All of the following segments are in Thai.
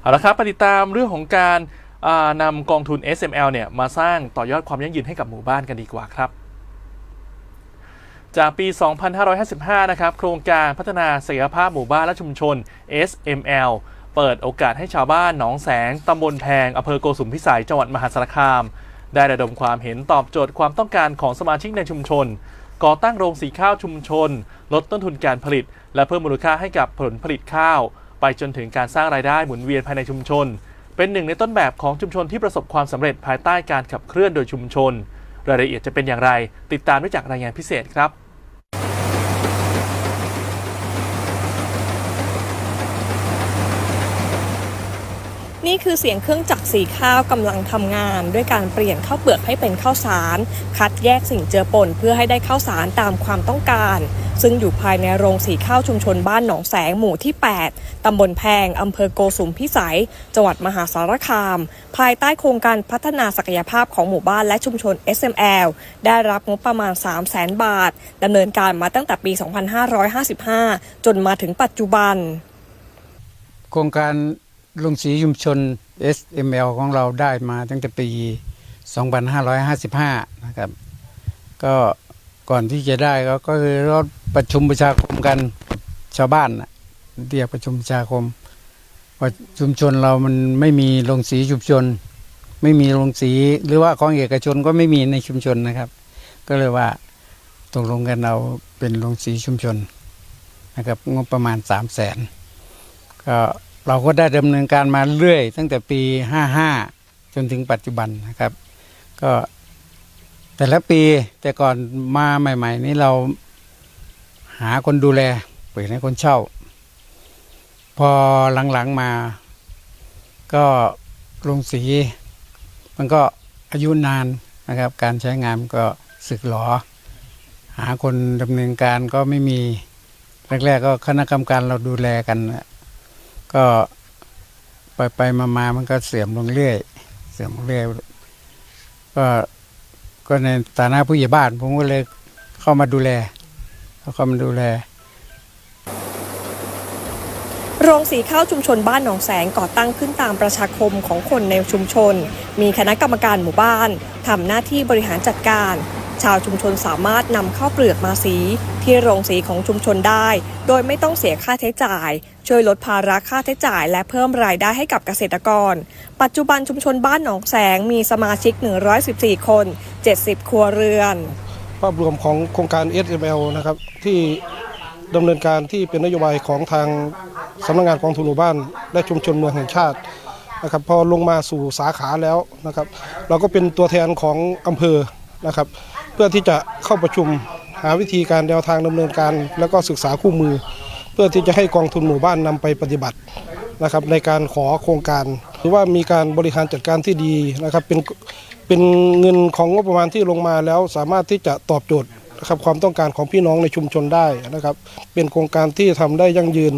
เอาละครับไปติดตามเรื่องของการนำกองทุน SML เนี่ยมาสร้างต่อยอดความยั่งยืนให้กับหมู่บ้านกันดีกว่าครับจากปี 2555 นะครับ โครงการพัฒนาศักยภาพหมู่บ้านและชุมชน SML เปิดโอกาสให้ชาวบ้านหนองแสง ตำบลแพง อำเภอโกสุมพิสัย จังหวัดมหาสารคาม ได้ระดมความเห็นตอบโจทย์ความต้องการของสมาชิกในชุมชน ก่อตั้งโรงสีข้าวชุมชน ลดต้นทุนการผลิต และเพิ่มมูลค่าให้กับผลผลิตข้าว ไปจนถึงการสร้างรายได้หมุนเวียนภายในชุมชน เป็นหนึ่งในต้นแบบของชุมชนที่ประสบความสำเร็จภายใต้การขับเคลื่อนโดยชุมชน รายละเอียดจะเป็นอย่างไร ติดตามได้จากรายงานพิเศษครับ นี่คือเสียงเครื่องจักรสีข้าวกำลังทำงาน ด้วยการเปลี่ยนข้าวเปลือกให้เป็นข้าวสาร คัดแยกสิ่งเจือปนเพื่อให้ได้ข้าวสารตามความต้องการ ซึ่งอยู่ภายในโรงสีข้าวชุมชนบ้านหนองแสงหมู่ที่ 8 ตำบลแพงอำเภอโกสุมพิสัย จังหวัดมหาสารคาม ภายใต้โครงการพัฒนาศักยภาพของหมู่บ้านและชุมชน SML ได้รับงบประมาณ 3 0 0แสนบาทดำเนินการมาตั้งแต่ปี 2555 จนมาถึงปัจจุบัน โครงการ ลงสีชุมชน SML ของเราได้มาตั้งแต่ปี 2555 นะครับ ก็ก่อนที่จะได้ก็ก็คือรถประชุมประชาคมกันชาวบ้านน่เรียกประชุมประชาคมว่าชุมชนเรามันไม่มีโรงสีชุมชน ไม่มีโรงสีหรือว่าของเอกชนก็ไม่มีในชุมชนนะครับ ก็เลยว่าตกลงกันเราเป็นโรงสีชุมชนนะครับงบประมาณ 3 0 0แสนก็ เราก็ได้ดำเนินการมาเรื่อย ตั้งแต่ปี 55 จนถึงปัจจุบันนะครับ ก็แต่ละปีแต่ก่อนมาใหม่ ๆ นี้เราหาคนดูแลเปิดให้คนเช่า พอหลังๆมา ก็ลงสี มันก็อายุนานนะครับ การใช้งานก็สึกหรอ หาคนดำเนินการก็ไม่มี แรกๆก็คณะกรรมการเราดูแลกันนะ ก็ไปไปมามามันก็เสื่อมลงเรื่อย เสื่อมลงเรื่อย ก็ก็ในฐานะผู้ใหญ่บ้าน ผมก็เลยเข้ามาดูแลเข้ามาดูแล โรงสีข้าวชุมชนบ้านหนองแสงก่อตั้งขึ้นตามประชาคมของคนในชุมชน มีคณะกรรมการหมู่บ้านทำหน้าที่บริหารจัดการ ชาวชุมชนสามารถนำข้าวเปลือกมาสี ที่โรงสีของชุมชนได้ โดยไม่ต้องเสียค่าใช้จ่าย ช่วยลดภาระค่าใช้จ่าย และเพิ่มรายได้ให้กับเกษตรกร ปัจจุบันชุมชนบ้านหนองแสงมีสมาชิก 114 คน 70 ครัวเรือน ภาพรวมของโครงการ SML นะครับที่ดำเนินการที่เป็นนโยบายของทางสำนักงานกองทุนหมู่บ้าน และชุมชนเมืองแห่งชาตินะครับพอลงมาสู่สาขาแล้วนะครับ เราก็เป็นตัวแทนของอำเภอนะครับ พื่อที่จะเข้าประชุมหาวิธีการแนวทางดำเนินการ แล้วก็ศึกษาคู่มือ เพื่อที่จะให้กองทุนหมู่บ้านนำไปปฏิบัตินะครับในการขอโครงการหรือว่ามีการบริหารจัดการที่ดีนะครับเป็นเป็นเงินของงบประมาณที่ลงมาแล้วสามารถที่จะตอบโจทย์นะครับความต้องการของพี่น้องในชุมชนได้นะครับ เป็นโครงการที่ทำได้ยั่งยืน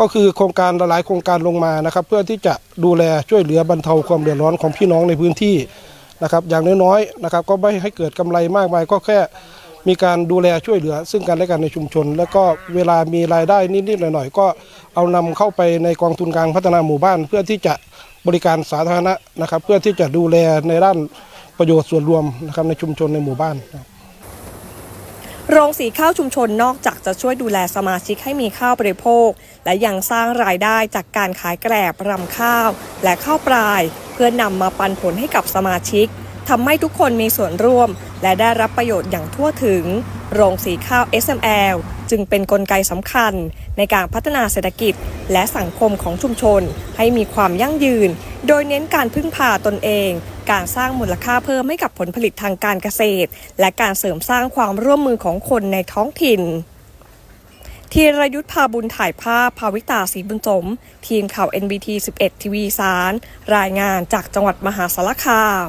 ก็คือโครงการหลายโครงการลงมานะครับ เพื่อที่จะดูแลช่วยเหลือบรรเทาความเดือดร้อนของพี่น้องในพื้นที่ นะครับอย่างน้อยๆนะครับก็ไม่ให้เกิดกำไรมากมายก็แค่มีการดูแลช่วยเหลือ ซึ่งกันและกันในชุมชน แล้วก็เวลามีรายได้นิดๆหน่อยๆก็เอานำเข้าไปในกองทุนกลางพัฒนาหมู่บ้าน เพื่อที่จะบริการสาธารณะนะครับ เพื่อที่จะดูแลในด้านประโยชน์ส่วนรวมนะครับในชุมชนในหมู่บ้านนะโรงสีข้าวชุมชนนอกจากจะช่วยดูแลสมาชิกให้มีข้าวบริโภค และยังสร้างรายได้จากการขายแกลบรำข้าว และข้าวปลาย พื่อนำมาปันผลให้กับสมาชิกทำให้ทุกคนมีส่วนร่วม และได้รับประโยชน์อย่างทั่วถึง โรงสีข้าว SML จึงเป็นนกลไกสำคัญ ในการพัฒนาเศรษฐกิจ และสังคมของชุมชน ให้มีความยั่งยืน โดยเน้นการพึ่งพาตนเอง การสร้างมูลค่าเพิ่มให้กับผลผลิตทางการเกษตร และการเสริมสร้างความร่วมมือของคนในท้องถิ่น ธีรยุทธพาบุญถ่ายภาพ ภาวิตาศรีบุญสม ทีมข่าว NBT 11 ทีวีสาร รายงานจากจังหวัดมหาสารคาม